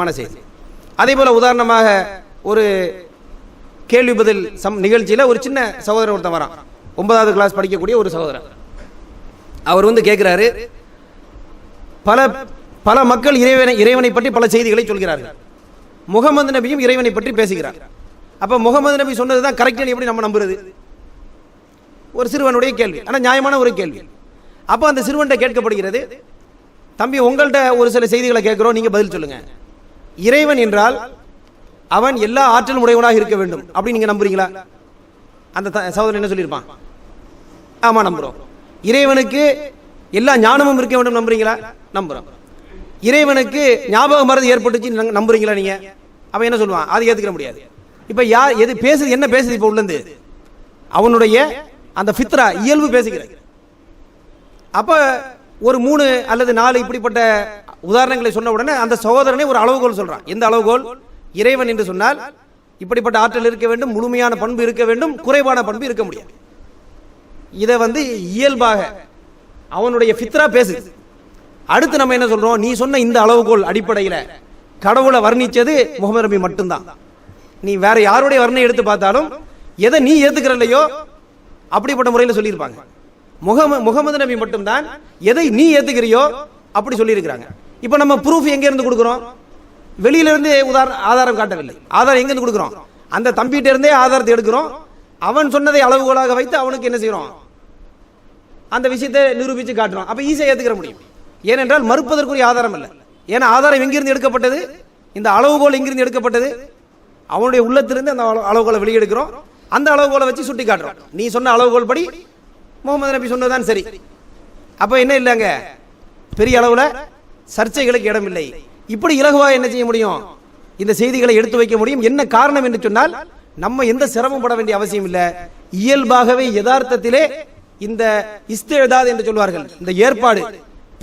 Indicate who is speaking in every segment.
Speaker 1: முக்கியமான செய்தி. அதே போல் உதாரணமாக ஒரு கேள்வி பதில் சம் நிகழ்ச்சியில் ஒரு சின்ன சகோதரர் ஒருத்தன் வரான். ஒன்பதாவது கிளாஸ் படிக்கக்கூடிய ஒரு சகோதரர் அவர் வந்து கேட்குறாரு பல பல மக்கள் இறைவனை இறைவனை பற்றி பல செய்திகளை சொல்கிறார்கள். முகமது நபியும் இறைவனை பற்றி பேசுகிறார். அப்போ முகமது நபி சொன்னது தான் கரெக்டாக எப்படி நம்ம நம்புறது? ஒரு சிறுவனுடைய கேள்வி. ஆனால் நியாயமான ஒரு கேள்வி. அப்போ அந்த சிறுவன்கிட்ட கேட்கப்படுகிறது தம்பி உங்கள்கிட்ட ஒரு சில செய்திகளை கேட்குறோம் நீங்கள் பதில் சொல்லுங்க. இறைவன் என்றால் அவன் எல்லா ஆற்றலும் உடையவனாக இருக்க வேண்டும். அப்படி நீங்கள் நம்புறீங்களா? அந்த சகோதரன் என்ன சொல்லியிருப்பான்? ஆமாம் நம்புகிறோம் இறைவனுக்கு எல்லா ஞானமும் இருக்க வேண்டும் நம்புறீங்களா? நம்புகிறோம் இறைவனுக்கு ஞாபக மருந்து ஏற்பட்டுச்சு நம்புறீங்களா நீங்கள் அவன் என்ன சொல்லுவான்? அதை ஏற்றுக்க முடியாது. இப்போ யார் எது பேசுது என்ன பேசுது இப்போ உள்ளது அவனுடைய அந்த ஃபித்ரா இயல்பு பேசுகிறது. அப்ப ஒரு மூணு அல்லது நாலு இப்படிப்பட்ட உதாரணங்களை சொன்ன உடனே அந்த சகோதரனை ஒரு அளவுகோல் சொல்கிறான் எந்த அளவுகோல்? இறைவன் என்று சொன்னால் இப்படிப்பட்ட ஆற்றல் இருக்க வேண்டும் முழுமையான பண்பு இருக்க வேண்டும் குறைவான பண்பு இருக்க முடியாது. இதை வந்து இயல்பாக அவனுடைய ஃபித்ரா பேசுது. அடுத்து நம்ம என்ன சொல்றோம்? நீ சொன்ன இந்த அளவுகோல் அடிப்படையில் கடவுளை வர்ணிச்சது முகமது நபி மட்டும்தான். நீ வேற யாருடைய வர்ணனை எடுத்து பார்த்தாலும் எதை நீ ஏத்துக்கிற இல்லையோ அப்படிப்பட்ட முறையில் சொல்லியிருப்பாங்க. முகம முகமது நபி மட்டும்தான் எதை நீ ஏற்றுக்கிறியோ அப்படி சொல்லியிருக்கிறாங்க. இப்போ நம்ம ப்ரூஃப் எங்க இருந்து கொடுக்குறோம்? வெளியில இருந்து உதாரண ஆதாரம் காட்டவில்லை. ஆதாரம் எங்க இருந்து கொடுக்குறோம்? அந்த தம்பிகிட்ட இருந்தே ஆதாரத்தை எடுக்கிறோம். அவன் சொன்னதை அளவுகோலாக வைத்து அவனுக்கு என்ன செய்றோம் அந்த விஷயத்தை நிரூபித்து காட்டுறோம். அப்ப ஈஸியாக ஏத்துக்கிற முடியும். ஏனென்றால் மறுப்பதற்குரிய ஆதாரம் இல்லை ஏன்னா ஆதாரம் எங்கிருந்து எடுக்கப்பட்டது? இந்த அளவுகோல் எங்கிருந்து எடுக்கப்பட்டது? அவனுடைய உள்ளத்திலிருந்து அந்த அளவு- அளவுகோலை வெளியெடுக்கிறோம். அந்த அளவுகோலை வச்சு சுட்டி காட்டுறோம். நீ சொன்ன அளவுகோல் படி முகமது நபி சொன்னதான் சரி. அப்போ என்ன இல்லைங்க? பெரிய அளவில் சர்ச்சைகளுக்கு இடமில்லை. இப்படி இலகுவா என்ன செய்ய முடியும்? இந்த செய்திகளை எடுத்து வைக்க முடியும்? என்ன காரணம் என்று சொன்னால் நம்ம எந்த சிரமப்பட வேண்டிய அவசியம் இல்லை. இயல்பாகவே யதார்த்தத்திலே இந்த இஸ்தேதாத் என்று சொல்வார்கள் இந்த ஏற்பாடு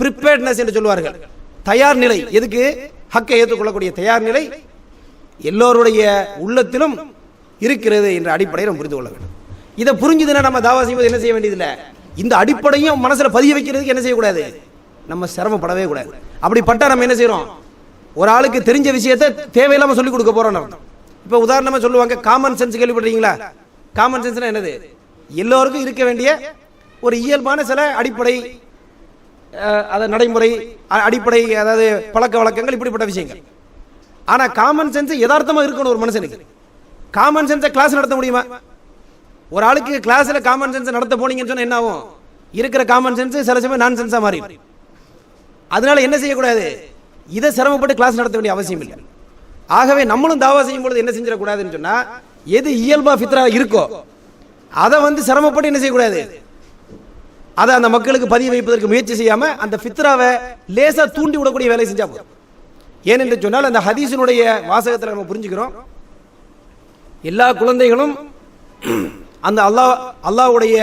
Speaker 1: ப்ரிப்பேர்ட்னஸ் என்று சொல்வார்கள். தயார் நிலை எதுக்கு? ஹக்கை ஏற்றுக்கொள்ளக்கூடிய தயார் நிலை எல்லோருடைய உள்ளத்திலும் இருக்கிறது என்ற அடிப்படையை நம்ம புரிந்து கொள்ள வேண்டும். இதை புரிஞ்சுதுன்னா நம்ம தாவா செய்வது என்ன செய்ய வேண்டியதில்லை? இந்த அடிப்படையும் மனசில் பதிய வைக்கிறதுக்கு என்ன செய்யக்கூடாது? நம்ம சிரமப்படவே கூடாது. அப்படிப்பட்டா நம்ம என்ன செய்யறோம் ஒரு ஆளுக்கு தெரிஞ்ச விஷயத்தை தேவையில்லாம சொல்லி கொடுக்க போறோம் அர்த்தம் இப்போ உதாரணமா சொல்லுவாங்க காமன் சென்ஸ் கேள்விப்படுறீங்களா காமன் சென்ஸ்னா என்னது? எல்லோருக்கும் இருக்க வேண்டிய ஒரு இயல்பான சில அடிப்படை அதாவது அத நடைமுறை அடிப்படை அதாவது பழக்க வழக்கங்கள் இப்படிப்பட்ட விஷயங்கள். ஆனா காமன் சென்ஸ் யதார்த்தமா இருக்கணும் ஒரு மனுஷனுக்கு. காமன் சென்ஸை கிளாஸ் நடத்த முடியுமா? ஒரு ஆளுக்கு கிளாஸ்ல காமன் சென்ஸ் நடத்த போனீங்கன்னு சொன்னா என்ன ஆகும்? இருக்கிற காமன் சென்ஸ் சில சமயம் நான் சென்ஸா மாறி அதனால் என்ன செய்யக்கூடாது? இதை சிரமப்பட்டு கிளாஸ் நடத்த வேண்டிய அவசியம் இல்லை. ஆகவே நம்மளும் தாவா செய்யும் பொழுது என்ன செஞ்சிடக்கூடாதுன்னு சொன்னால் எது இயல்பா ஃபித்ரா இருக்கோ அதை வந்து சிரமப்பட்டு என்ன செய்யக்கூடாது? அதை அந்த மக்களுக்கு பதிவு வைப்பதற்கு முயற்சி செய்யாமல் அந்த ஃபித்ராவை லேசாக தூண்டி விடக்கூடிய வேலையை செஞ்சா போதும். ஏனென்று சொன்னால் அந்த ஹதீஸினுடைய வாசகத்தில் நம்ம புரிஞ்சுக்கிறோம். எல்லா குழந்தைகளும் அந்த அல்லாஹ் அல்லாஹ்வுடைய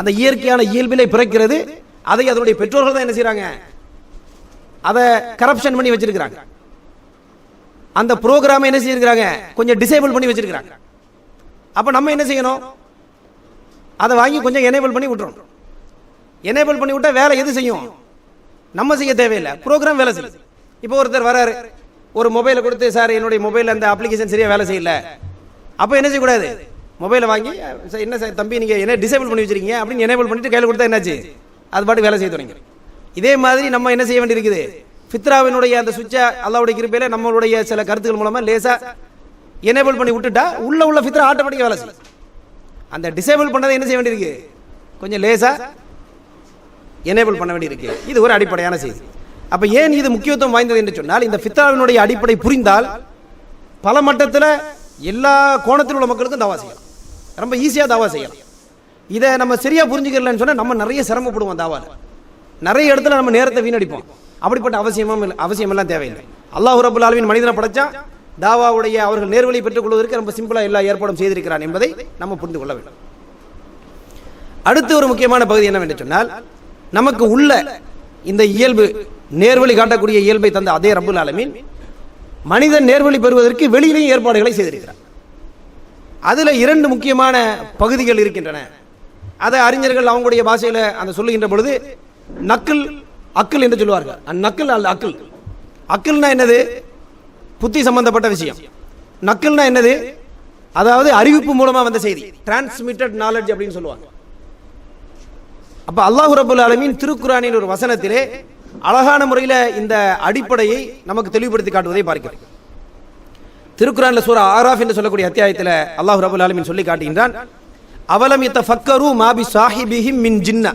Speaker 1: அந்த இயற்கையான இயல்பிலே பிறக்கிறது அதை அதனுடைய பெற்றோர்கள் தான் என்ன செய்கிறாங்க அதை கரப்ஷன் பண்ணி வச்சிருக்கிறாங்க. அந்த ப்ரோக்ராமை என்ன செய்யிருக்கிறாங்க கொஞ்சம் டிசேபிள் பண்ணி வச்சிருக்கிறாங்க. அப்ப நம்ம என்ன செய்யணும்? அதை வாங்கி கொஞ்சம் எனேபிள் பண்ணி விட்டுறோம் எனேபிள் பண்ணி விட்டா வேலை எது செய்யும்? நம்ம செய்ய தேவையில்லை. ப்ரோக்ராம் வேலை செய்யும். இப்போ ஒருத்தர் வராரு. ஒரு மொபைலை கொடுத்து சார் என்னுடைய மொபைல் அந்த அப்ளிகேஷன் சரியா வேலை செய்யல. அப்போ என்ன செய்யக்கூடாது? மொபைலை வாங்கி என்ன சார் தம்பி நீங்கள் என்ன டிசேபிள் பண்ணி வச்சிருக்கீங்க? அப்படின்னு எனேபிள் பண்ணிட்டு கையில் கொடுத்தா என்னாச்சு? அது பாட்டு வேலை செய்ய தொடங்கி இதே மாதிரி நம்ம என்ன செய்ய வேண்டியிருக்குது? ஃபித்ராவினுடைய அந்த சுவிட்சை அல்லாவுடைய கிருப்பையில நம்மளுடைய சில கருத்துக்கள் மூலமாக லேசாக எனேபிள் பண்ணி விட்டுட்டா உள்ள உள்ள ஃபித்ரா ஆட்டோமேட்டிக்காக வேலை செய்யும். அந்த டிசேபிள் பண்ணதை என்ன செய்ய வேண்டியிருக்கு? கொஞ்சம் லேசாக எனேபிள் பண்ண வேண்டியிருக்கு. இது ஒரு அடிப்படையான செய்தி. அப்போ ஏன் இது முக்கியத்துவம் வாய்ந்தது என்று சொன்னால் இந்த ஃபித்ராவினுடைய அடிப்படை புரிந்தால் பல மட்டத்தில் எல்லா கோணத்தில் உள்ள மக்களுக்கும் தாவா செய்யலாம். ரொம்ப ஈஸியாக தாவா செய்யலாம். இதை நம்ம சரியா புரிஞ்சுக்கலன்னு சொன்னால் நம்ம நிறைய சிரமப்படுவோம் தாவால. நிறைய இடத்துல நம்ம நேரத்தை வீணடிப்போம். அப்படிப்பட்ட அவசியமும் அவசியமெல்லாம் தேவையில்லை. அல்லாஹ் ரபுல் ஆலமின் மனிதனை படைச்சா தாவாவுடைய அவர்கள் நேர்வழி பெற்றுக் கொள்வதற்கு ரொம்ப சிம்பிளா எல்லா ஏற்பாடும் செய்திருக்கிறான் என்பதை நம்ம புரிந்து கொள்ள வேண்டும். அடுத்து ஒரு முக்கியமான பகுதி என்னவென்று சொன்னால் நமக்கு உள்ள இந்த இயல்பு நேர்வழி காட்டக்கூடிய இயல்பை தந்த அதே ரபுல் ஆலமின் மனிதன் நேர்வழி பெறுவதற்கு வெளியிலேயும் ஏற்பாடுகளை செய்திருக்கிறார் அதில் இரண்டு முக்கியமான பகுதிகள் இருக்கின்றன. அதை அறிஞர்கள் அவங்களுடைய பாஷையில அந்த சொல்லுகின்ற பொழுது நக்கல் அக்கல் என்று சொல்லுவார்கள். அந்நக்கில் அல்ல அக்கில். அக்கல்னா என்னது? புத்தி சம்பந்தப்பட்ட விஷயம். நக்கல்னா என்னது? அதாவது அறிவிப்பு மூலமா வந்த செய்தி. டிரான்ஸ்மிட்டட் நாலேஜ் அப்படின்னு சொல்லுவாங்க. அப்ப அல்லாஹு ரபுல் அலமின் திருக்குறானின் ஒரு வசனத்திலே அழகான முறையில் இந்த அடிப்படையை நமக்கு தெளிவுபடுத்தி காட்டுவதை பார்க்கிறோம். திருக்குறானில் சூரா ஆராஃப் என்று சொல்லக்கூடிய அத்தியாயத்தில் அல்லாஹ் ரபுல் அலமின் சொல்லி காட்டுகின்றான் அவலம் இத்த ஃபக்கரு மாபி சாஹிபிஹிம் மின் ஜின்ன.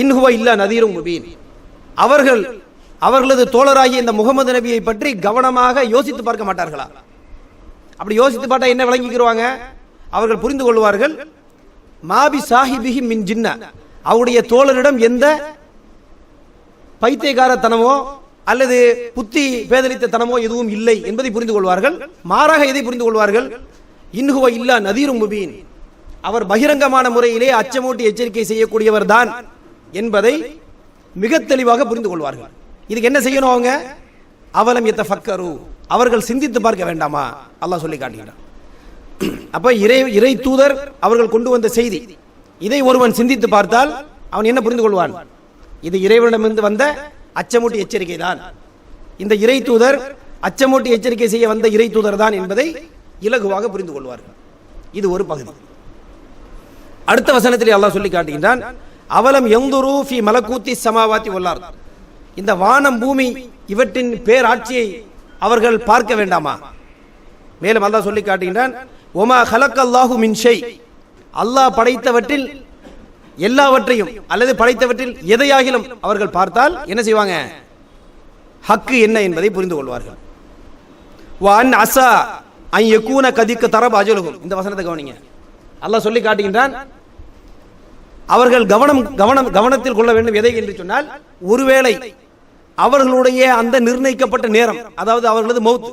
Speaker 1: இன்ஹுவ இல்லா நதீரும் முபீன். அவர்கள் அவர்களது தோழராகிய இந்த முகமது நபியை பற்றி கவனமாக யோசித்து பார்க்க மாட்டார்களா? அப்படி யோசித்து பார்த்தா என்ன விளங்கிக்கிறவாங்க அவர்கள் புரிந்து கொள்வார்கள் மாபி சாஹிபிஹி மின் ஜின்ன. அவருடைய தோழரிடம் எந்த பைத்தியகாரத்தனமோ அல்லது புத்தி பேதலித்தனமோ எதுவும் இல்லை என்பதை புரிந்து கொள்வார்கள். மாறாக எதை புரிந்து கொள்வார்கள்? இன்ஹுவ இல்லா நதீரும் முபீன். அவர் பகிரங்கமான முறையிலே அச்சமூட்டி எச்சரிக்கை செய்யக்கூடியவர் தான் என்பதை மிக தெளிவாக புரிந்து கொள்வார்கள். இதுக்கு என்ன செய்யணும் அவங்க? அவலம் எத்த ஃபக்கரு அவர்கள் சிந்தித்து பார்க்க வேண்டாமா? அல்லாஹ் சொல்லி காட்டுகிறான். அப்போ இறை இறை தூதர் அவர்கள் கொண்டு வந்த செய்தி. இதை ஒருவன் சிந்தித்து பார்த்தால் அவன் என்ன புரிந்து கொள்வான்? இது இறைவனிடமிருந்து வந்த அச்சமூட்டி எச்சரிக்கை தான். இந்த இறை தூதர் அச்சமூட்டி எச்சரிக்கை செய்ய வந்த இறை தூதர் தான் என்பதை இலகுவாக புரிந்து கொள்வார்கள். இது ஒரு பகுதி. அடுத்த வசனத்தில் அல்லாஹ் சொல்லி காட்டுகின்றான் அவலம் எந்துரு ஃபி மலக்கூத்தி சமாவாத்தி உள்ளார் இந்த வானம் பூமி இவற்றின் பேராட்சியை அவர்கள் பார்க்க வேண்டாமா? மேலும் அல்லாஹ் சொல்லி காட்டுகின்றான் ஒமா ஹலக் அல்லாஹு மின்ஷை அல்லாஹ் படைத்தவற்றில் எல்லாவற்றையும் அல்லது படைத்தவற்றில் எதையாகிலும் அவர்கள் பார்த்தால் என்ன செய்வாங்க? ஹக்கு என்ன என்பதை புரிந்து கொள்வார்கள். வான் அசா ஐ எக்கூன கதிக்க தரப் அஜலுகும் இந்த வசனத்தை கவனிங்க. அல்லாஹ் சொல்லி காட்டுகின்றான் அவர்கள் கவனம் கவனம் கவனத்தில் கொள்ள வேண்டும் எதை என்று சொன்னால் ஒருவேளை அவர்களுடைய அந்த நிர்ணயிக்கப்பட்ட நேரம் அதாவது அவர்களது மௌத்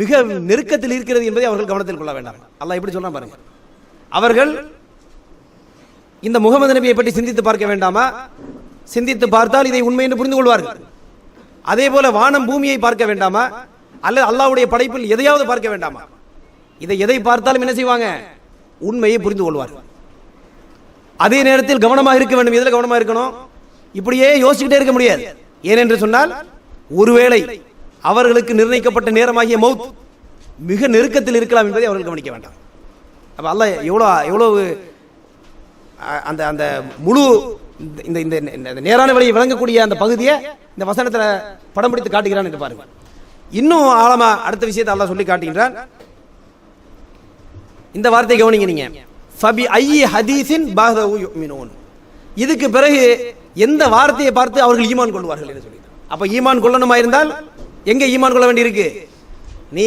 Speaker 1: மிக நெருக்கத்தில் இருக்கிறது என்பதை அவர்கள் கவனத்தில் கொள்ள வேண்டாம். அல்லாஹ் எப்படி சொல்றான் பாருங்க. அவர்கள் இந்த முகமது நபியை பற்றி சிந்தித்து பார்க்க வேண்டாமா? சிந்தித்து பார்த்தால் இதை உண்மை என்று புரிந்து கொள்வார்கள். அதே போல வானம் பூமியை பார்க்க வேண்டாமா? அல்லது அல்லாவுடைய படைப்பில் எதையாவது பார்க்க வேண்டாமா? இதை எதை பார்த்தாலும் என்ன செய்வாங்க? உண்மையை புரிந்து கொள்வார்கள். அதே நேரத்தில் கவனமாக இருக்க வேண்டும். எதில் கவனமாக இருக்கணும்? இப்படியே யோசிச்சுக்கிட்டே இருக்க முடியாது. ஏனென்று சொன்னால் ஒருவேளை அவர்களுக்கு நிர்ணயிக்கப்பட்ட நேரமாகிய மவுத் மிக நெருக்கத்தில் இருக்கலாம் என்பதை அவர்கள் கவனிக்க வேண்டாம். அப்போ அல்ல எவ்வளோ எவ்வளவு அஹ், அந்த அந்த முழு இந்த இந்த இந்த நேரான வழியை விளங்கக்கூடிய அந்த பகுதியை இந்த வசனத்தில் படம் பிடித்து காட்டுகிறான் என்று பாருங்கள் இன்னும் ஆழமா அடுத்த விஷயத்தை அல்லா சொல்லி காட்டுகின்றான். இந்த வார்த்தையை கவனிங்க நீங்க. ஃபபி ஐயி ஹதீஸின் பாகதவு யுமினூன். இதுக்கு பிறகு எந்த வார்த்தையை பார்த்து அவர்கள் ஈமான் கொள்வார்கள் என்று சொல்லி அப்ப ஈமான் கொள்ளணுமா இருந்தால் எங்க ஈமான் கொள்ள வேண்டியிருக்கு? நீ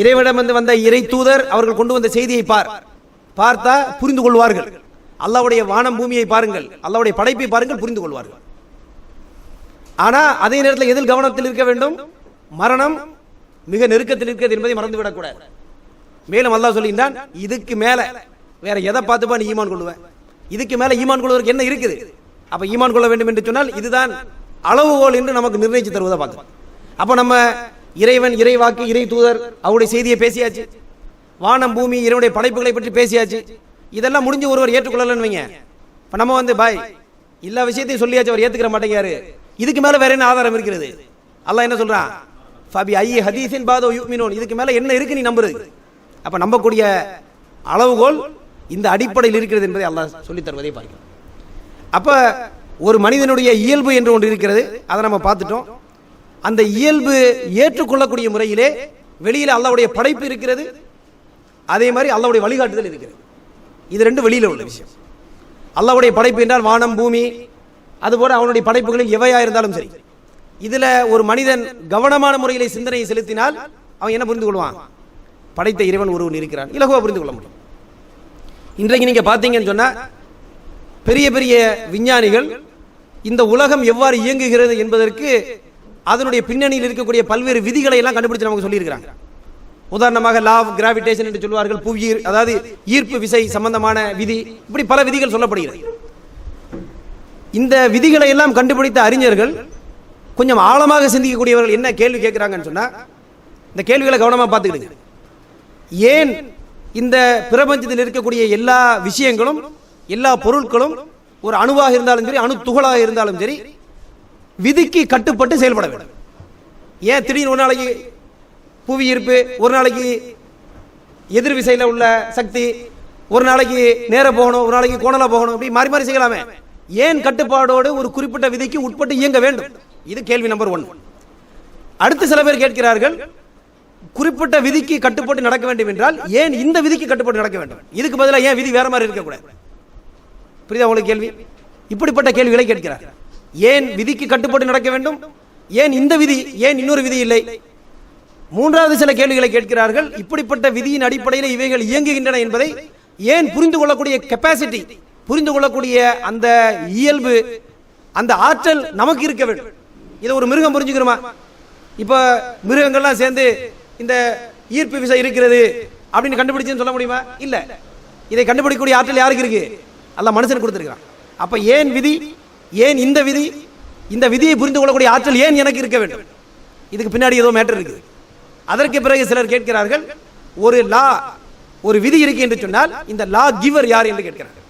Speaker 1: இறைவனிடமிருந்து வந்த இறை தூதர் அவர்கள் கொண்டு வந்த செய்தியை பார். பார்த்தா புரிந்து கொள்வார்கள். அல்லாவுடைய வானம் பூமியை பாருங்கள். அல்லாவுடைய படைப்பை பாருங்கள் புரிந்து கொள்வார்கள். ஆனா அதே நேரத்தில் எதில் கவனத்தில் இருக்க வேண்டும்? மரணம் மிக நெருக்கத்தில் இருக்கிறது என்பதை மறந்துவிடக்கூடாது. மேலும் அல்லா சொல்லியிருந்தான் இதுக்கு மேலே வேற எதை பார்த்துப்பா நீ ஈமான் கொள்ளுவ. இதுக்கு மேலே ஈமான் கொள்வதற்கு என்ன இருக்குது? அப்போ ஈமான் கொள்ள வேண்டும் என்று சொன்னால் இதுதான் அளவுகோல் என்று நமக்கு நிர்ணயித்து தருவதை பார்க்கலாம் அப்போ நம்ம இறைவன் இறைவாக்கு இறை தூதர் அவருடைய செய்தியை பேசியாச்சு. வானம் பூமி இறைவனுடைய படைப்புகளை பற்றி பேசியாச்சு. இதெல்லாம் முடிஞ்சு ஒருவர் ஏற்றுக்கொள்ளலன்னு வைங்க. இப்போ நம்ம வந்து பாய் எல்லா விஷயத்தையும் சொல்லியாச்சு அவர் ஏத்துக்கிற மாட்டேங்கிறாரு. இதுக்கு மேலே வேற என்ன ஆதாரம் இருக்கிறது? அல்லாஹ் என்ன சொல்கிறான் ஃபபி ஐ ஹதீஸின் பாதோ யூமினோன். இதுக்கு மேலே என்ன இருக்கு நீ நம்புறது? அப்போ நம்பக்கூடிய அளவுகோல் இந்த அடிப்படையில் இருக்கிறது என்பதை அல்லாஹ் சொல்லித் தருவதை பார்க்கிறோம். அப்போ ஒரு மனிதனுடைய இயல்பு என்று ஒன்று இருக்கிறது. அதை நம்ம பார்த்துட்டோம். அந்த இயல்பு ஏற்றுக்கொள்ளக்கூடிய முறையிலே வெளியில் அல்லாவுடைய படைப்பு இருக்கிறது. அதே மாதிரி அல்லாவுடைய வழிகாட்டுதல் இருக்கிறது. இது ரெண்டு வெளியில் உள்ள விஷயம். அல்லாவுடைய படைப்பு என்றால் வானம் பூமி அதுபோல் அவனுடைய படைப்புகளில் எவையா இருந்தாலும் சரி. இதில் ஒரு மனிதன் கவனமான முறையில் சிந்தனையை செலுத்தினால் அவன் என்ன புரிந்து கொள்வான்? படைத்த இறைவன் ஒருவன் இருக்கிறான். இலகுவாக புரிந்து கொள்ள முடியும். இன்றைக்கு நீங்கள் பார்த்தீங்கன்னு சொன்னால் பெரிய பெரிய விஞ்ஞானிகள் இந்த உலகம் எவ்வாறு இயங்குகிறது என்பதற்கு அதனுடைய பின்னணியில் இருக்கக்கூடிய பல்வேறு விதிகளை எல்லாம் கண்டுபிடிச்சு நமக்கு சொல்லியிருக்கிறாங்க. உதாரணமாக லா ஆஃப் கிராவிடேஷன் என்று சொல்வார்கள் புவியீர் அதாவது ஈர்ப்பு விசை சம்பந்தமான விதி இப்படி பல விதிகள் சொல்லப்படுகிறது. இந்த விதிகளை எல்லாம் கண்டுபிடித்த அறிஞர்கள் கொஞ்சம் ஆழமாக சிந்திக்கக்கூடியவர்கள் என்ன கேள்வி கேட்குறாங்கன்னு சொன்னால் இந்த கேள்விகளை கவனமாக பார்த்துக்கிடுங்க. ஏன் இந்த பிரபஞ்சத்தில் இருக்கக்கூடிய எல்லா விஷயங்களும் எல்லா பொருட்களும் ஒரு அணுவாக இருந்தாலும் சரி அணு துகளாக இருந்தாலும் சரி விதிக்கு கட்டுப்பட்டு செயல்பட வேண்டும். ஏன் திடீர்னு ஒரு நாளைக்கு புவி ஈர்ப்பு ஒரு நாளைக்கு எதிர் விசையில் உள்ள சக்தி ஒரு நாளைக்கு நேர போகணும் ஒரு நாளைக்கு கோணலாக போகணும் அப்படி மாறி மாறி செய்யலாமே. ஏன் கட்டுப்பாடோடு ஒரு குறிப்பிட்ட விதிக்கு உட்பட்டு இயங்க வேண்டும்? இது கேள்வி நம்பர் ஒன். அடுத்து சில பேர் கேட்கிறார்கள் குறிப்பிட்ட விதிக்கு கட்டுப்பட்டு நடக்க வேண்டும் என்றால் ஏன் இந்த விதிக்கு கட்டுப்பட்டு நடக்க வேண்டும்? இதுக்கு பதிலாக ஏன் விதி வேற மாதிரி இருக்கக்கூடாது புரியுதா உங்களுக்கு கேள்வி? இப்படிப்பட்ட கேள்விகளை கேட்கிறார் ஏன் விதிக்கு கட்டுப்பட்டு நடக்க வேண்டும்? ஏன் இந்த விதி ஏன் இன்னொரு விதி இல்லை? மூன்றாவது சில கேள்விகளை கேட்கிறார்கள். இப்படிப்பட்ட விதியின் அடிப்படையில் இவைகள் இயங்குகின்றன என்பதை ஏன் புரிந்து கொள்ளக்கூடிய கெப்பாசிட்டி புரிந்து கொள்ளக்கூடிய அந்த இயல்பு அந்த ஆற்றல் நமக்கு இருக்க வேண்டும். இதை ஒரு மிருகம் புரிஞ்சுக்கிறோமா இப்போ மிருகங்கள்லாம் சேர்ந்து இந்த ஈர்ப்பு விசை இருக்கிறது அப்படின்னு கண்டுபிடிச்சுன்னு சொல்ல முடியுமா? இல்லை. இதை கண்டுபிடிக்கக்கூடிய ஆற்றல் யாருக்கு இருக்கு? அல்ல மனுஷன் கொடுத்துருக்கான் அப்போ ஏன் விதி? ஏன் இந்த விதி? இந்த விதியை புரிந்து கொள்ளக்கூடிய ஆற்றல் ஏன் எனக்கு இருக்க வேண்டும்? இதுக்கு பின்னாடி ஏதோ மேட்டர் இருக்குது. அதற்கு பிறகு சிலர் கேட்கிறார்கள் ஒரு லா ஒரு விதி இருக்கு என்று சொன்னால் இந்த லா கிவர் யார் என்று கேட்கிறார்கள்.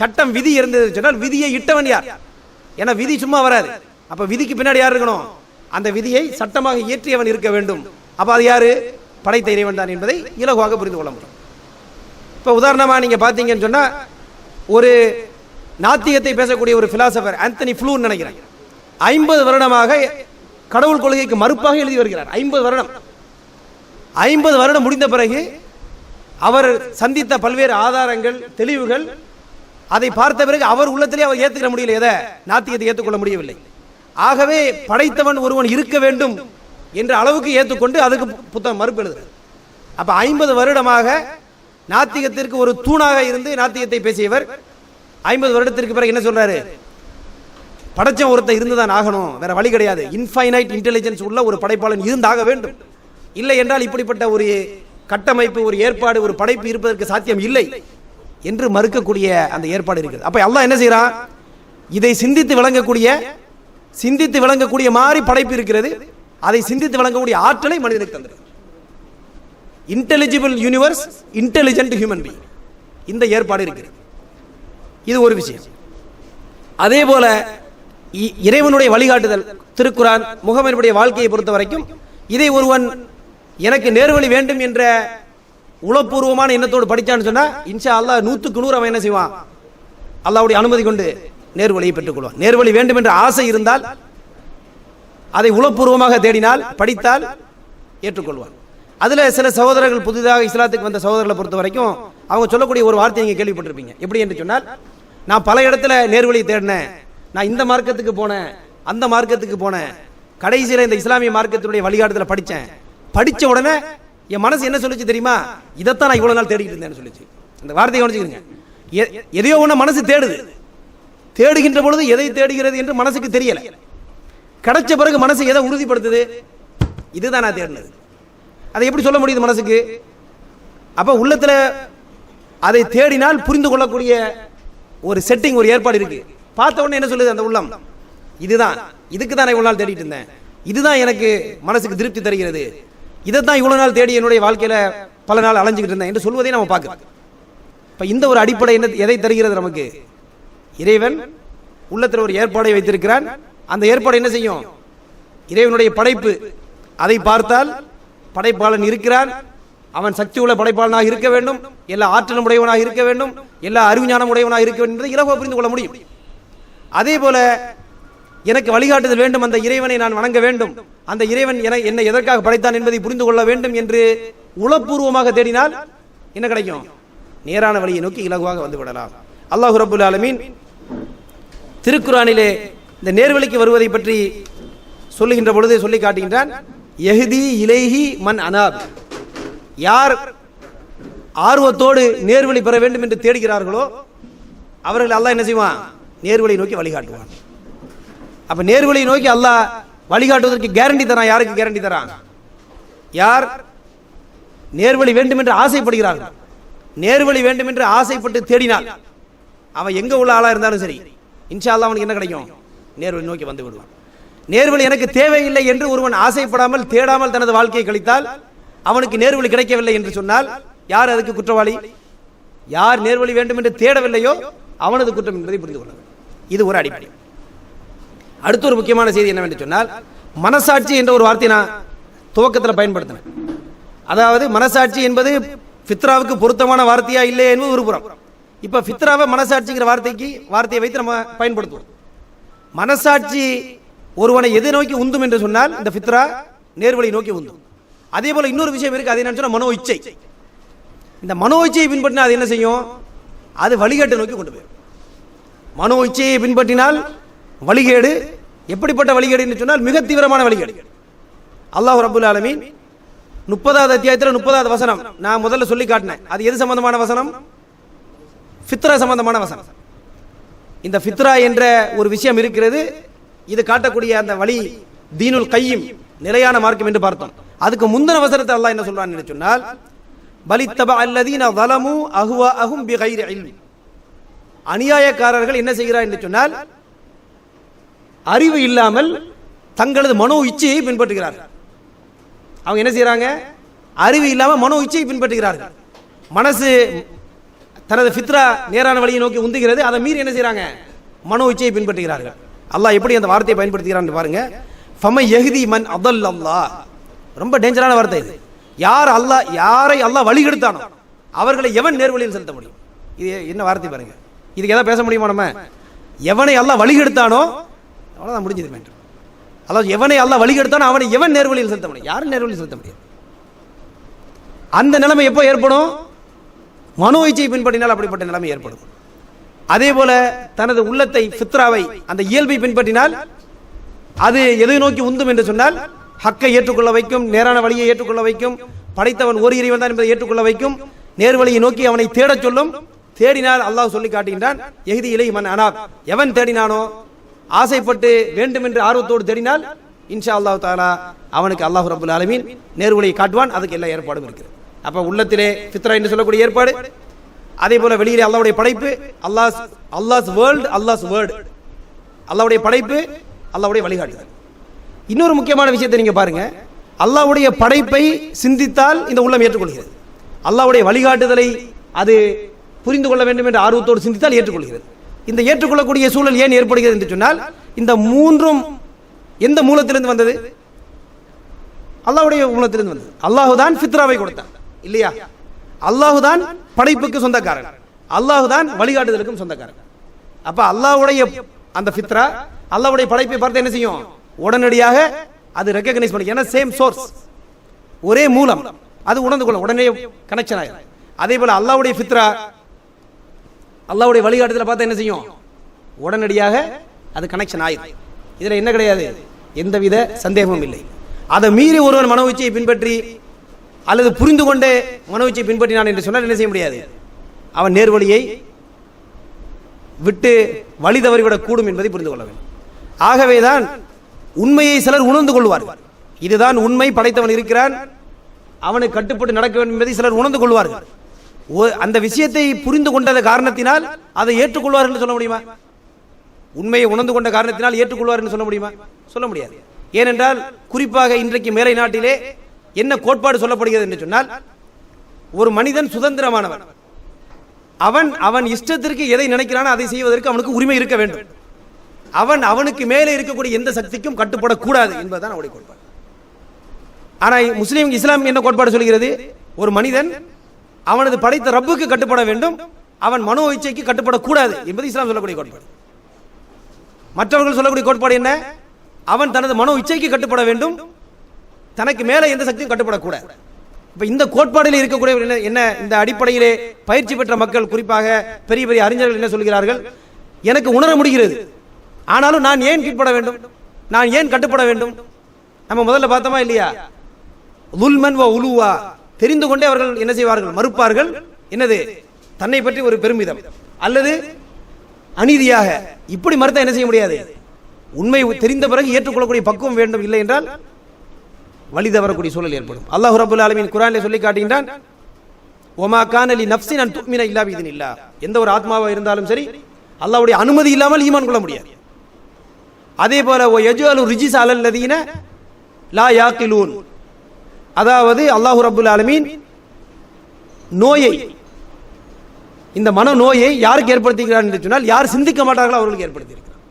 Speaker 1: சட்டம் விதி இருந்தது சொன்னால் விதியை இட்டவன் யார்? ஏன்னா விதி சும்மா வராது. அப்ப விதிக்கு பின்னாடி யார் இருக்கணும்? அந்த விதியை சட்டமாக இயற்றியவன் இருக்க வேண்டும். அப்போ அது யார்? படைத்த இறைவன் தான் என்பதை இலகுவாக புரிந்து கொள்ள முடியும். இப்போ உதாரணமாக நீங்கள் பார்த்தீங்கன்னு சொன்னால் ஒரு நாத்திகத்தை பேசக்கூடிய ஒரு ஃபிலாசபர் ஆந்தனி ஃப்ளூன்னு நினைக்கிறேன். ஐம்பது வருடமாக கடவுள் கொள்கைக்கு மறுப்பாக எழுதி வருகிறார். ஐம்பது வருடம். ஐம்பது வருடம் முடிந்த பிறகு அவர் சந்தித்த பல்வேறு ஆதாரங்கள் தெளிவுகள் அதை பார்த்த பிறகு அவர் உள்ளத்திலே அவர் ஏற்றுக்கிற முடியல. எதை? நாத்திகத்தை ஏற்றுக்கொள்ள முடியவில்லை. ஆகவே படைத்தவன் ஒருவன் இருக்க வேண்டும் என்ற அளவுக்கு ஏற்றுக்கொண்டு அதுக்கு புத்தகம் மறுப்பு எழுது அப்போ ஐம்பது வருடமாக நாத்திகத்திற்கு ஒரு தூணாக இருந்து நாத்திகத்தை பேசியவர் ஐம்பது வருடத்திற்கு பிறகு என்ன சொல்றாரு? ஒருத்தர் ஒருத்தன் இருந்துதான் ஆகணும் வேற வழி கிடையாது. இன்ஃபைனைட் இன்டெலிஜென்ஸ் உள்ள ஒரு படைப்பாளன் இருந்தாக வேண்டும். இல்லை என்றால் இப்படிப்பட்ட ஒரு கட்டமைப்பு ஒரு ஏற்பாடு ஒரு படைப்பு இருப்பதற்கு சாத்தியம் இல்லை என்று மறுக்கக்கூடிய அந்த ஏற்பாடு இருக்குது அப்போ எல்லாம் என்ன செய்கிறான் இதை சிந்தித்து விளங்கக்கூடிய சிந்தித்து விளங்கக்கூடிய மாதிரி படைப்பு இருக்கிறது. அதை சிந்தித்து விளங்கக்கூடிய ஆற்றலை மனிதனுக்கு தந்திருக்கு intelligible universe intelligent human being இந்த ஏற்பாடு இருக்கிறது. இது ஒரு விஷயம். அதே போல இ- இறைவனுடைய வழிகாட்டுதல் திருக்குரான் முகமனுடைய வாழ்க்கையை பொறுத்த வரைக்கும் இதை ஒருவன் எனக்கு நேர்வழி வேண்டும் என்ற உளப்பூர்வமான எண்ணத்தோடு படிச்சான்னு சொன்னா இன்ஷா அல்லாஹ் நூற்றுக்கு நூறு அவன் என்ன செய்வான்? அல்லாஹ்வுடைய அனுமதி கொண்டு நேர்வழியை பெற்றுக்கொள்வான். நேர்வழி வேண்டும் என்ற ஆசை இருந்தால் அதை உளப்பூர்வமாக தேடினால் படித்தால் ஏற்றுக்கொள்வார். அதில் சில சகோதரர்கள் புதிதாக இஸ்லாத்துக்கு வந்த சகோதரர்களை பொறுத்த வரைக்கும் அவங்க சொல்லக்கூடிய ஒரு வார்த்தை நீங்கள் கேள்விப்பட்டிருப்பீங்க. எப்படி என்று சொன்னால் நான் பல இடத்துல நேர்வழியை தேடினேன். நான் இந்த மார்க்கத்துக்கு போனேன் அந்த மார்க்கத்துக்கு போனேன். கடைசியில் இந்த இஸ்லாமிய மார்க்கத்தினுடைய வழிகாட்டுதல படித்தேன். படித்த உடனே என் மனசு என்ன சொல்லிச்சு தெரியுமா? இதைத்தான் நான் இவ்வளோ நாள் தேடிட்டு இருந்தேன்னு சொல்லிச்சு. அந்த வார்த்தையை கவனிச்சுக்கிறீங்க எ- எதையோ ஒன்று மனசு தேடுது. தேடுகின்ற பொழுது எதை தேடுகிறது என்று மனசுக்கு தெரியலை. கிடைச்ச பிறகு மனசு எதை உறுதிப்படுத்துது? இதுதான் நான் தேடினது அதை எப்படி சொல்ல முடியுது மனசுக்கு? அப்போ உள்ளத்தில் அதை தேடினால் புரிந்து கொள்ளக்கூடிய ஒரு செட்டிங் ஒரு ஏற்பாடு இருக்கு. பார்த்த உடனே என்ன சொல்லுது அந்த உள்ளம்? இதுதான். இதுக்கு தான் நான் நாள் தேடிட்டு இருந்தேன். இதுதான் எனக்கு மனசுக்கு திருப்தி தருகிறது. இதை தான் இவ்வளோ நாள் தேடி என்னுடைய வாழ்க்கையில் பல நாள் அலைஞ்சிக்கிட்டு இருந்தேன் என்று சொல்வதை நம்ம பார்க்கலாம் இப்போ இந்த ஒரு அடிப்படை என்ன எதை தருகிறது நமக்கு? இறைவன் உள்ளத்தில் ஒரு ஏற்பாடை வைத்திருக்கிறான். அந்த ஏற்பாடு என்ன செய்யும்? இறைவனுடைய படைப்பு. அதை பார்த்தால் படைப்பாளன் இருக்கிறான். அவன் சக்தி உள்ள படைப்பாளனாக இருக்க வேண்டும். எல்லா ஆற்றலும் உடையவனாக இருக்க வேண்டும். எல்லா அறிவுஞானம் உடையவனாக இருக்க வேண்டும் என்பதை இலகுவாக புரிந்து கொள்ள முடியும். அதே போல எனக்கு வழிகாட்டுதல் வேண்டும். அந்த இறைவனை நான் வணங்க வேண்டும். அந்த இறைவன் என என்னை எதற்காக படைத்தான் என்பதை புரிந்து கொள்ள வேண்டும் என்று உளப்பூர்வமாக தேடினால் என்ன கிடைக்கும்? நேரான வழியை நோக்கி இலகுவாக வந்து விடலாம். அல்லாஹ் ரபுல் ஆலமீன் திருக்குறானிலே இந்த நேர்வழிக்கு வருவதை பற்றி சொல்லுகின்ற பொழுது சொல்லி காட்டுகின்றான் எஹ்தி இலைஹி மன் அனாப். யார் ஆர்வத்தோடு நேர்வழி பெற வேண்டும் என்று தேடுகிறார்களோ அவர்கள் அல்லாஹ் என்ன செய்வான்? நேர்வழியை நோக்கி வழிகாட்டுவான். அப்போ நேர்வழியை நோக்கி அல்லாஹ் வழிகாட்டுவதற்கு கேரண்டி தரான். யாருக்கு கேரண்டி தரான்? யார் நேர்வழி வேண்டும் என்று ஆசைப்படுகிறார்கள் நேர்வழி வேண்டும் என்று ஆசைப்பட்டு தேடினால் அவன் எங்கே உள்ள ஆளாக இருந்தாலும் சரி இன்ஷா அல்லாஹ் அவனுக்கு என்ன கிடைக்கும்? நேர்வழி நோக்கி வந்து விடுவான். நேர்வழி எனக்கு தேவையில்லை என்று ஒருவன் ஆசைப்படாமல் தேடாமல் தனது வாழ்க்கையை கழித்தால் அவனுக்கு நேர்வழி கிடைக்கவில்லை என்று சொன்னால் யார் அதுக்கு குற்றவாளி? யார் நேர்வழி வேண்டும் என்று தேடவில்லையோ அவனது குற்றம் என்பதை புரிந்து கொள்ள இது ஒரு அடிப்படை. அடுத்த ஒரு முக்கியமான செய்தி என்னவென்று சொன்னால் மனசாட்சி என்ற ஒரு வார்த்தையை நான் துவக்கத்தில் பயன்படுத்தினேன். அதாவது மனசாட்சி என்பது ஃபித்ராவுக்கு பொருத்தமான வார்த்தையா இல்லை என்பது ஒரு புறம் இப்போ ஃபித்ராவை மனசாட்சிங்கிற வார்த்தைக்கு வார்த்தையை வைத்து நம்ம பயன்படுத்துவோம். மனசாட்சி ஒருவனை எதை நோக்கி உந்தும் என்று சொன்னால் இந்த ஃபித்ரா நேர்வழி நோக்கி உந்தும். அதே போல் இன்னொரு விஷயம் இருக்குது அது என்னன்னு சொன்னால் மனோ இச்சை. இந்த மனோ இச்சையை பின்பற்றினா அது என்ன செய்யும்? அது வழிகேட்டை நோக்கி கொண்டு போயிடும். மனோ இச்சையை பின்பற்றினால் வழிகேடு எப்படிப்பட்ட வழிகேடுன்னு சொன்னால் மிக தீவிரமான வழிகேடு. அல்லாஹ் ரபுல் ஆலமீன் முப்பதாவது அத்தியாயத்தில் முப்பதாவது வசனம் நான் முதல்ல சொல்லி காட்டினேன். அது எது சம்பந்தமான வசனம்? ஃபித்ரா சம்பந்தமான வசனம். இந்த ஃபித்ரா என்ற ஒரு விஷயம் இருக்கிறது. இது காட்டக்கூடிய அந்த வழி தீனுல் கையும் நிலையான மார்க்கம் என்று பார்த்தோம். அதுக்கு முந்தின வசனத்தை அல்லாஹ் என்ன சொல்றான்னு என்று சொன்னால் பலித்தப அல்லதீன வலமு அஹுவா அஹும் பி கைரி அநியாயக்காரர்கள் என்ன செய்கிறார் என்று சொன்னால் அறிவு இல்லாமல் தங்களது மனோ இச்சையை பின்பற்றுகிறார்கள். அவங்க என்ன செய்கிறாங்க அறிவு இல்லாமல் மனோ இச்சையை பின்பற்றுகிறார்கள். மனசு தனது ஃபித்ரா நேரான வழியை நோக்கி உந்துகிறது. அதை மீறி என்ன செய்கிறாங்க மனோ இச்சையை பின்பற்றுகிறார்கள். அல்லாஹ் எப்படி அந்த வார்த்தையை பயன்படுத்துகிறான்னு பாருங்க. ஃபமை யஹ்தி மன் அதல் அல்லாஹ் ரொம்ப டேஞ்சரான வார்த்தை இது. யார் அல்லாஹ் யாரை அல்லாஹ் வழிகெடுத்தானோ அவர்களை எவன் நேர்வழியில் செலுத்த முடியும்? இது என்ன வார்த்தை பாருங்க. இதுக்கு எதாவது பேச முடியுமா நம்ம? எவனை அல்லாஹ் வழிகெடுத்தானோ அவ்வளோதான் முடிஞ்சது வேண்டும் அதாவது எவனை அல்லாஹ் வழிகெடுத்தானோ அவனை எவன் நேர்வழியில் செலுத்த முடியும்? யாரும் நேர்வழியில் செலுத்த முடியும் அந்த நிலைமை எப்போ ஏற்படும்? மனோ இச்சை பின்பற்றினால் அப்படிப்பட்ட நிலைமை ஏற்படும். அதே போல தனது உள்ளத்தை ஃபித்ராவை அந்த இயல்பை பின்பற்றினால் அது எதை நோக்கி உந்தும் என்று சொன்னால் ஹக்கை ஏற்றுக்கொள்ள வைக்கும் நேரான வழியை ஏற்றுக்கொள்ள வைக்கும் படைத்தவன் ஒரு இறைவன் தான் என்பதை ஏற்றுக்கொள்ள வைக்கும் நேர்வழியை நோக்கி அவனை தேடச் சொல்லும் தேடினால் அல்லாஹ் சொல்லி காட்டுகின்றான் எகுதி இலை மன் அனாப். எவன் தேடினானோ ஆசைப்பட்டு வேண்டும் என்று ஆர்வத்தோடு தேடினால் இன்ஷா அல்லாஹ் தாலா அவனுக்கு அல்லாஹ் ரபுல் ஆலமீன் நேர்வழியை காட்டுவான் அதுக்கு எல்லா ஏற்பாடும் இருக்கிறது. அப்ப உள்ளத்திலே ஃபித்ரா என்று சொல்லக்கூடிய ஏற்பாடு. அதே போல வெளியிலே அல்லாவுடைய படைப்பு அல்லாஹ் அல்லாஸ் வேர்ல்ட் அல்லாஸ் வேர்டு அல்லாவுடைய படைப்பு அல்லாவுடைய வழிகாட்டுதல். இன்னொரு முக்கியமான விஷயத்தை நீங்க பாருங்க. அல்லாஹ்வுடைய படைப்பை சிந்தித்தால் இந்த உள்ளம் ஏற்றுக்கொள்கிறது. அல்லாவுடைய வழிகாட்டுதலை அது புரிந்து கொள்ள வேண்டும் என்ற ஆர்வத்தோடு சிந்தித்தால் ஏற்றுக்கொள்கிறது. இந்த ஏற்றுக்கொள்ளக்கூடிய சூழல் ஏன் ஏற்படுகிறது என்று சொன்னால் இந்த மூன்றும் எந்த மூலத்திலிருந்து வந்தது? அல்லாவுடைய மூலத்திலிருந்து வந்தது. அல்லாஹு தான் ஃபித்ராவை கொடுத்தான். இல்லையா? அல்லாஹு தான் படைப்புக்கு சொந்தக்காரன். அல்லாஹுதான் வழிகாட்டுதலுக்கும் சொந்தக்காரன். அப்ப அல்லாஹ்வுடைய அந்த ஃபித்ரா அல்லாஹுடைய படைப்பை பார்த்து என்ன செய்யும்? உடனடியாக அது ரெக்கக்னைஸ் பண்ணி ஏன்னா சேம் சோர்ஸ் ஒரே மூலம். அது உணர்ந்து கொள்ளும் உடனே கனெக்ஷன் ஆயிடும் அதே போல அல்லாஹ்வுடைய ஃபித்ரா அல்லாவுடைய வழிகாட்டுதலை பார்த்தா என்ன செய்யும்? உடனடியாக அது கனெக்ஷன் ஆயிடும் இதுல என்ன கிடையாது? எந்தவித சந்தேகமும் இல்லை. அதை மீறி ஒருவன் மனோ உச்சியை பின்பற்றி அல்லது புரிந்து கொண்டே மனோச்சை பின்பற்றினான் என்று சொன்னால் என்ன செய்ய முடியாது? அவன் நேர்வழியை விட்டு வழி தவறிவிடக் கூடும் என்பதை புரிந்து கொள்ள வேண்டும். ஆகவேதான் உண்மையை சிலர் உணர்ந்து கொள்வார்கள். இதுதான் உண்மை படைத்தவன் இருக்கிறான் அவனை கட்டுப்பட்டு நடக்க வேண்டும் என்பதை சிலர் உணர்ந்து கொள்வார்கள். அந்த விஷயத்தை புரிந்து கொண்டத காரணத்தினால் அதை ஏற்றுக்கொள்வார்கள் என்று சொல்ல முடியுமா? உண்மையை உணர்ந்து கொண்ட காரணத்தினால் ஏற்றுக்கொள்வார் என்று சொல்ல முடியுமா? சொல்ல முடியாது. ஏனென்றால் குறிப்பாக இன்றைக்கு மேலை நாட்டிலே என்ன கோட்பாடு சொல்லப்படுகிறது என்று சொன்னால் ஒரு மனிதன் சுதந்திரமானவன். அவன் அவன் இஷ்டத்திற்கு எதை நினைக்கிறானோ அதை செய்வதற்கு அவனுக்கு உரிமை இருக்க வேண்டும். அவன் அவனுக்கு மேலே இருக்கக்கூடிய எந்த சக்திக்கும் கட்டுப்படக்கூடாது என்பதுதான் அவருடைய கோட்பாடு. ஆனா முஸ்லீம் இஸ்லாம் என்ன கோட்பாடு சொல்கிறது? ஒரு மனிதன் அவனது படைத்த ரப்புக்கு கட்டுப்பட வேண்டும் அவன் மனோ இச்சைக்கு கட்டுப்படக்கூடாது என்பது இஸ்லாம் சொல்லக்கூடிய கோட்பாடு. மற்றவர்கள் சொல்லக்கூடிய கோட்பாடு என்ன? அவன் தனது மனோ இச்சைக்கு கட்டுப்பட வேண்டும் தனக்கு மேலே எந்த சக்தியும் கட்டுப்படக்கூடாது. இப்ப இந்த கோட்பாடில் இருக்கக்கூடிய என்ன- என்ன இந்த அடிப்படையிலே பயிற்சி பெற்ற மக்கள் குறிப்பாக பெரிய பெரிய அறிஞர்கள் என்ன சொல்கிறார்கள்? எனக்கு உணர முடிகிறது. ஆனாலும் நான் ஏன் கீழ்பட வேண்டும்? நான் ஏன் கட்டுப்பட வேண்டும்? நம்ம முதல்ல பார்த்தோமா இல்லையா? உல்மன் வா உலுவா. தெரிந்து கொண்டே அவர்கள் என்ன செய்வார்கள்? மறுப்பார்கள். என்னது? தன்னை பற்றி ஒரு பெருமிதம். அல்லது அநீதியாக. இப்படி மறுத்தா என்ன செய்ய முடியாது? உண்மை தெரிந்த பிறகு ஏற்றுக்கொள்ளக்கூடிய பக்குவம் வேண்டும் இல்லை என்றால் வழி தவறக்கூடிய சூழல் ஏற்படும். அல்லாஹ் ரபுல் ஆலமின் குரானில் சொல்லி காட்டுகின்றான் ஒமா கானலி நப்சி நான் துக்மின இல்லா பிதின் இல்லா எந்த ஒரு ஆத்மாவாக இருந்தாலும் சரி அல்லாவுடைய அனுமதி இல்லாமல் ஈமான் கொள்ள முடியாது. அதே போல ஓ யஜ்அலு ரிஜிஸ் அலல்லதீன லா யாக்கிலூன் அதாவது அல்லாஹு ரபுல் ஆலமீன் நோயை இந்த மன நோயை யாருக்கு ஏற்படுத்திக்கிறார் என்று சொன்னால் யார் சிந்திக்க மாட்டார்களோ அவர்களுக்கு ஏற்படுத்தியிருக்கிறார்.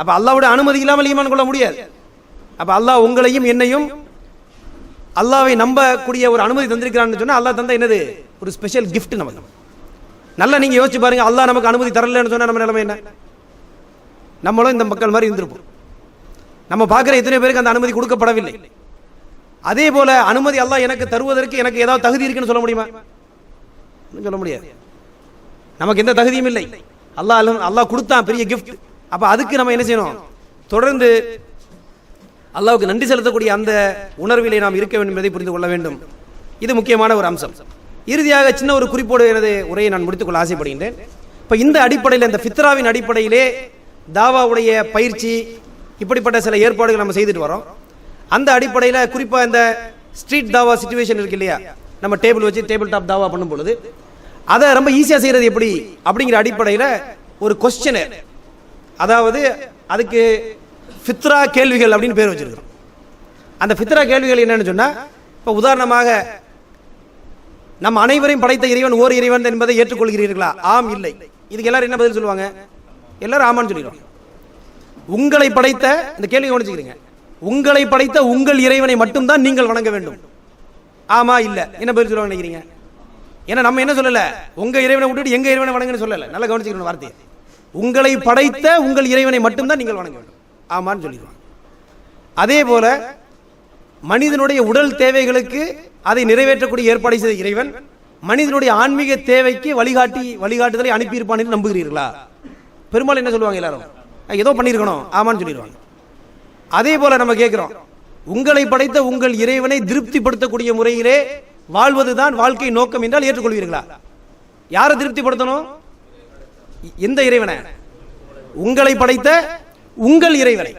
Speaker 1: அப்போ அல்லாவுடைய அனுமதி இல்லாமல் ஈமான் கொள்ள முடியாது. அப்போ அல்லாஹ் உங்களையும் என்னையும் அல்லாவை நம்பக்கூடிய ஒரு அனுமதி தந்திருக்கிறான்னு சொன்னால் அல்லா தந்த என்னது? ஒரு ஸ்பெஷல் கிஃப்ட் நமக்கு நல்லா நீங்கள் யோசிச்சு பாருங்க அல்லாஹ் நமக்கு அனுமதி தரலன்னு சொன்னால் நம்ம நிலைமை என்ன? நம்மளும் இந்த மக்கள் மாதிரி இருந்திருப்போம். நம்ம பார்க்குற எத்தனை பேருக்கு அந்த அனுமதி கொடுக்கப்படவில்லை. அதே போல அனுமதி அல்லாஹ் எனக்கு தருவதற்கு எனக்கு ஏதாவது தகுதி இருக்குன்னு சொல்ல முடியுமா? சொல்ல முடியாது. நமக்கு எந்த தகுதியும் இல்லை. அல்லாஹ் அல்ல அல்லா கொடுத்தான் பெரிய கிஃப்ட் அப்போ அதுக்கு நம்ம என்ன செய்யணும்? தொடர்ந்து அல்லாவுக்கு நன்றி செலுத்தக்கூடிய அந்த உணர்விலே நாம் இருக்க வேண்டும் என்பதை புரிந்து கொள்ள வேண்டும். இது முக்கியமான ஒரு அம்சம். இறுதியாக சின்ன ஒரு குறிப்போடு எனது உரையை நான் முடித்துக்கொள்ள ஆசைப்படுகின்றேன். இப்போ இந்த அடிப்படையில் இந்த ஃபித்ராவின் அடிப்படையிலே தாவாவுடைய பயிற்சி இப்படிப்பட்ட சில ஏற்பாடுகள் நம்ம செய்துட்டு வரோம். அந்த அடிப்படையில் குறிப்பாக இந்த ஸ்ட்ரீட் தாவா சுச்சுவேஷன் இருக்கு இல்லையா? நம்ம டேபிள் வச்சு டேபிள் டாப் தாவா பண்ணும் பொழுது அதை ரொம்ப ஈஸியாக செய்கிறது எப்படி? அப்படிங்கிற அடிப்படையில் ஒரு கொஸ்டினர் அதாவது அதுக்கு ஃபித்ரா கேள்விகள் அப்படின்னு பேர் வச்சிருக்கிறோம். அந்த ஃபித்ரா கேள்விகள் என்னென்னு சொன்னால் இப்போ உதாரணமாக நம் அனைவரையும் படைத்த இறைவன் ஓர் இறைவன் என்பதை ஏற்றுக்கொள்கிறீர்களா? ஆம் இல்லை. இதுக்கு எல்லாரும் என்ன பதில் சொல்லுவாங்க? எல்லாரும் ஆமான்னு சொல்லிடுவாங்க உங்களை படைத்த இந்த கேள்வி கவனிச்சுக்கிறீங்க. உங்களை படைத்த உங்கள் இறைவனை மட்டும்தான் நீங்கள் வணங்க வேண்டும். ஆமா இல்ல. என்ன பதில் சொல்லுவாங்க நினைக்கிறீங்க? ஏன்னா நம்ம என்ன சொல்லல? உங்க இறைவனை விட்டுட்டு எங்க இறைவனை வணங்கன்னு சொல்லல. நல்லா கவனிச்சுக்கணும் வார்த்தையை. உங்களை படைத்த உங்கள் இறைவனை மட்டும்தான் நீங்கள் வணங்க வேண்டும். ஆமான்னு சொல்லிடுவாங்க அதே போல மனிதனுடைய உடல் தேவைகளுக்கு அதை நிறைவேற்றக்கூடிய ஏற்பாடு செய்த இறைவன் மனிதனுடைய ஆன்மீக தேவைக்கு வழிகாட்டி வழிகாட்டுதலை அனுப்பியிருப்பான் என்று நம்புகிறீர்களா? பெரும்பாலும் என்ன சொல்லுவாங்க எல்லாரும்? ஏதோ பண்ணியிருக்கணும். ஆமான்னு சொல்லிடுவாங்க. அதே போல நம்ம கேட்கிறோம். உங்களை படைத்த உங்கள் இறைவனை திருப்திப்படுத்தக்கூடிய முறையிலே வாழ்வதுதான் வாழ்க்கை நோக்கம் என்றால் ஏற்றுக்கொள்வீர்களா? யாரை திருப்திப்படுத்தணும்? எந்த இறைவனை? உங்களை படைத்த உங்கள் இறைவனை.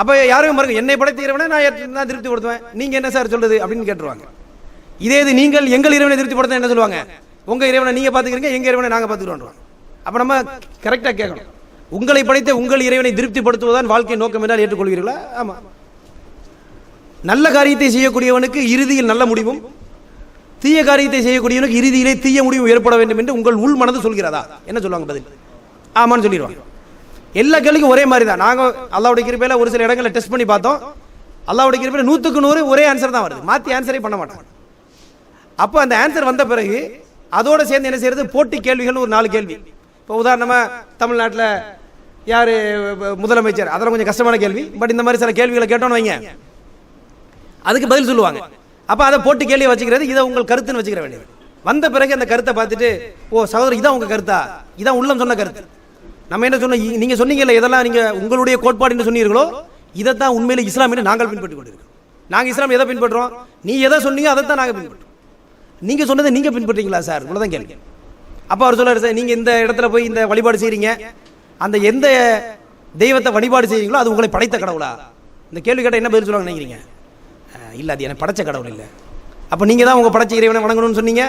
Speaker 1: அப்போ யாரும் பாருங்க என்னை படைத்த இறைவனை நான் நான் திருப்திப்படுத்துவேன் நீங்க என்ன சார் சொல்றது அப்படின்னு கேட்டுருவாங்க. இதே இது நீங்கள் எங்கள் இறைவனை திருப்திப்படுத்த என்ன சொல்லுவாங்க? உங்க இறைவனை நீங்க பார்த்துக்கிறீங்க எங்கள் இறைவனை நாங்க பார்த்துக்கிறோன்றோம் அப்போ நம்ம கரெக்டாக கேட்கணும். உங்களை படைத்த உங்கள் இறைவனை திருப்திப்படுத்துவதுதான் வாழ்க்கை நோக்கம் என்றால் ஏற்றுக்கொள்கிறீர்களா ஆமா. நல்ல காரியத்தை செய்யக்கூடியவனுக்கு இறுதியில் நல்ல முடிவும் தீய காரியத்தை செய்யக்கூடியவனுக்கு இறுதியிலே தீய முடிவும் ஏற்பட வேண்டும் என்று உங்கள் உள் மனது சொல்கிறதா? என்ன சொல்லுவாங்க பதில்? ஆமான்னு சொல்லிடுவாங்க. எல்லா கேள்விக்கும் ஒரே மாதிரி தான் நாங்கள் அல்லாவுடைய கிருப்பையில் ஒரு சில இடங்களில் டெஸ்ட் பண்ணி பார்த்தோம். அல்லாவுடைய கிருப்பையில் நூற்றுக்கு நூறு ஒரே ஆன்சர் தான் வருது. மாற்றி ஆன்சரே பண்ண மாட்டாங்க அப்போ அந்த ஆன்சர் வந்த பிறகு அதோட சேர்ந்து என்ன செய்யறது? போட்டி கேள்விகள்னு ஒரு நாலு கேள்வி. இப்போ உதாரணமாக தமிழ்நாட்டில் யார் முதலமைச்சர்? அதெல்லாம் கொஞ்சம் கஷ்டமான கேள்வி. பட் இந்த மாதிரி சில கேள்விகளை கேட்டோன்னு வைங்க. அதுக்கு பதில் சொல்லுவாங்க. அப்போ அதை போட்டு கேள்வி வச்சுக்கிறது இதை உங்கள் கருத்துன்னு வச்சுக்கிற வேண்டியது. வந்த பிறகு அந்த கருத்தை பார்த்துட்டு ஓ சகோதரி இதான் உங்கள் கருத்தா? இதான் உள்ளம் சொன்ன கருத்து. நம்ம என்ன சொன்ன நீங்கள் நீங்க சொன்னீங்கல்ல இதெல்லாம் நீங்க உங்களுடைய கோட்பாடு என்று சொன்னீர்களோ? தான் உண்மையில இஸ்லாம் என்று நாங்கள் பின்பற்றி கொண்டிருக்கோம் நாங்கள் இஸ்லாம் எதை பின்பற்றுறோம்? நீ எதை சொன்னீங்க தான் நாங்கள் பின்பற்றுறோம். நீங்க சொன்னதை நீங்க பின்பற்றீங்களா சார்? இவ்வளவுதான் கேள்வி. அப்போ அவர் சொல்லார் சார் நீங்கள் இந்த இடத்துல போய் இந்த வழிபாடு செய்கிறீங்க அந்த எந்த தெய்வத்தை வழிபாடு செய்கிறீங்களோ அது உங்களை படைத்த கடவுளா? இந்த கேள்வி கேட்டால் என்ன பதில் சொல்லுவாங்க நினைக்கிறீங்க? இல்லை அது எனக்கு படைச்ச கடவுள் இல்லை. அப்போ நீங்கள் தான் உங்கள் படைச்ச இறைவனை வணங்கணும்னு சொன்னீங்க.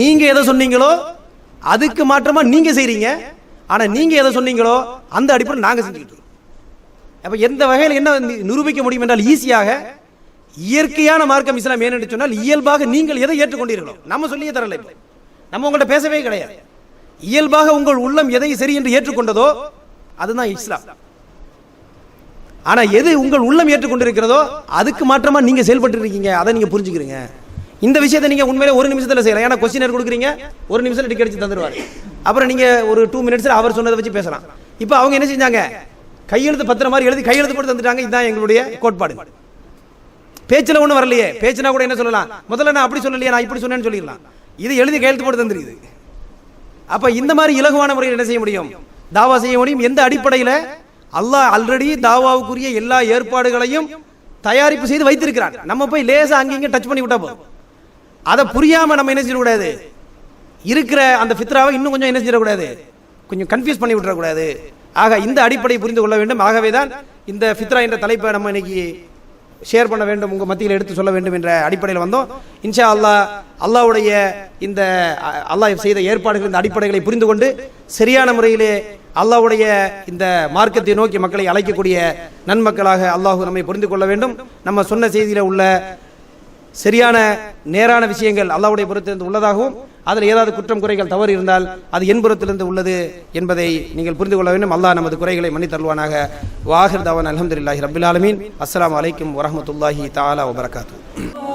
Speaker 1: நீங்கள் எதை சொன்னீங்களோ அதுக்கு மாற்றமாக நீங்கள் செய்கிறீங்க ஆனால் நீங்கள் எதை சொன்னீங்களோ அந்த அடிப்படையில் நாங்கள் செஞ்சுக்கிட்டு இருக்கோம். எந்த வகையில் என்ன நிரூபிக்க முடியும் என்றால் ஈஸியாக இயற்கையான மார்க்கம் இஸ்லாம் ஏன்னு சொன்னால் இயல்பாக நீங்கள் எதை ஏற்றுக்கொண்டீர்களோ நம்ம சொல்லியே தரல இப்போ. நம்ம உங்கள்கிட்ட பேசவே கிடையாது. இயல்பாக உங்கள் உள்ளம் எதை சரி என்று ஏற்றுக்கொண்டதோ அதுதான் இஸ்லாம். ஆனால் எது உங்கள் உள்ளம் ஏற்றுக்கொண்டிருக்கிறதோ அதுக்கு மாற்றமாக நீங்கள் செயல்பட்டு இருக்கீங்க அதை நீங்கள் புரிஞ்சுக்கிறீங்க. இந்த விஷயத்தை நீங்கள் உண்மையிலே ஒரு நிமிஷத்தில் செய்யலாம். ஏன்னா கொஸ்டினர் கொடுக்குறீங்க ஒரு நிமிஷத்தில் டிக்கெட் அடிச்சு தந்துருவாரு. அப்புறம் நீங்க ஒரு டூ மினிட்ஸ்ல அவர் சொன்னதை வச்சு பேசலாம். இப்போ அவங்க என்ன செஞ்சாங்க? கையெழுத்து பத்திரம் மாதிரி எழுதி கையெழுத்து போட்டு தந்துட்டாங்க. இதுதான் எங்களுடைய கோட்பாடு. பேச்சுல ஒண்ணும் வரலையே. பேச்சுனா கூட என்ன சொல்லலாம்? முதல்ல நான் அப்படி சொல்லலையே நான் இப்படி சொன்னேன்னு சொல்லிடலாம். இது எழுதி கையெழுத்து போட்டு தந்துருது அப்ப இந்த மாதிரி இலகுவான முறையில் என்ன செய்ய முடியும்? தாவா செய்ய முடியும்? எந்த அடிப்படையில்? அல்லாஹ் ஆல்ரெடி தாவாவுக்குரிய எல்லா ஏற்பாடுகளையும் தயாரிப்பு செய்து வைத்திருக்கிறான். நம்ம போய் லேசா அங்கங்க டச் பண்ணி விட்டா போதும். அதை புரியாம நம்ம என்ன செய்யக்கூடாது? இருக்கிற அந்த ஃபித்ராவை இன்னும் கொஞ்சம் என்ன செஞ்சிடக்கூடாது கொஞ்சம் கன்ஃபியூஸ் பண்ணி விட்டுறக்கூடாது. ஆக இந்த அடிப்படையை புரிந்து கொள்ள வேண்டும். ஆகவே தான் இந்த ஃபித்ரா என்ற தலைப்பை நம்ம இன்னைக்கு ஷேர் பண்ண வேண்டும். உங்கள் மத்தியில் எடுத்து சொல்ல வேண்டும் என்ற அடிப்படையில் வந்தோம். இன்ஷா அல்லாஹ் அல்லாஹ்வுடைய இந்த அல்லாஹ் செய்த ஏற்பாடுகள் இந்த அடிப்படைகளை புரிந்து கொண்டு சரியான முறையிலே அல்லாவுடைய இந்த மார்க்கத்தை நோக்கி மக்களை அழைக்கக்கூடிய நன்மக்களாக அல்லாஹ் நம்மை புரிந்து கொள்ள வேண்டும். நம்ம சொன்ன செய்தியில் உள்ள சரியான நேரான விஷயங்கள் அல்லாவுடைய புறத்திலிருந்து உள்ளதாகவும் அதில் ஏதாவது குற்றம் குறைகள் தவறு இருந்தால் அது என்புறத்திலிருந்து உள்ளது என்பதை நீங்கள் புரிந்து கொள்ள வேண்டும். அல்லாஹ் நமது குறைகளை மன்னித்தருள்வானாக. வாஹிர் தவான் அலமதுல்லாஹி ரபில் ஆலமீன். அஸ்ஸலாமு அலைக்கும் வரஹ்மத்துல்லாஹி தஆலா வபரகாத்துஹு.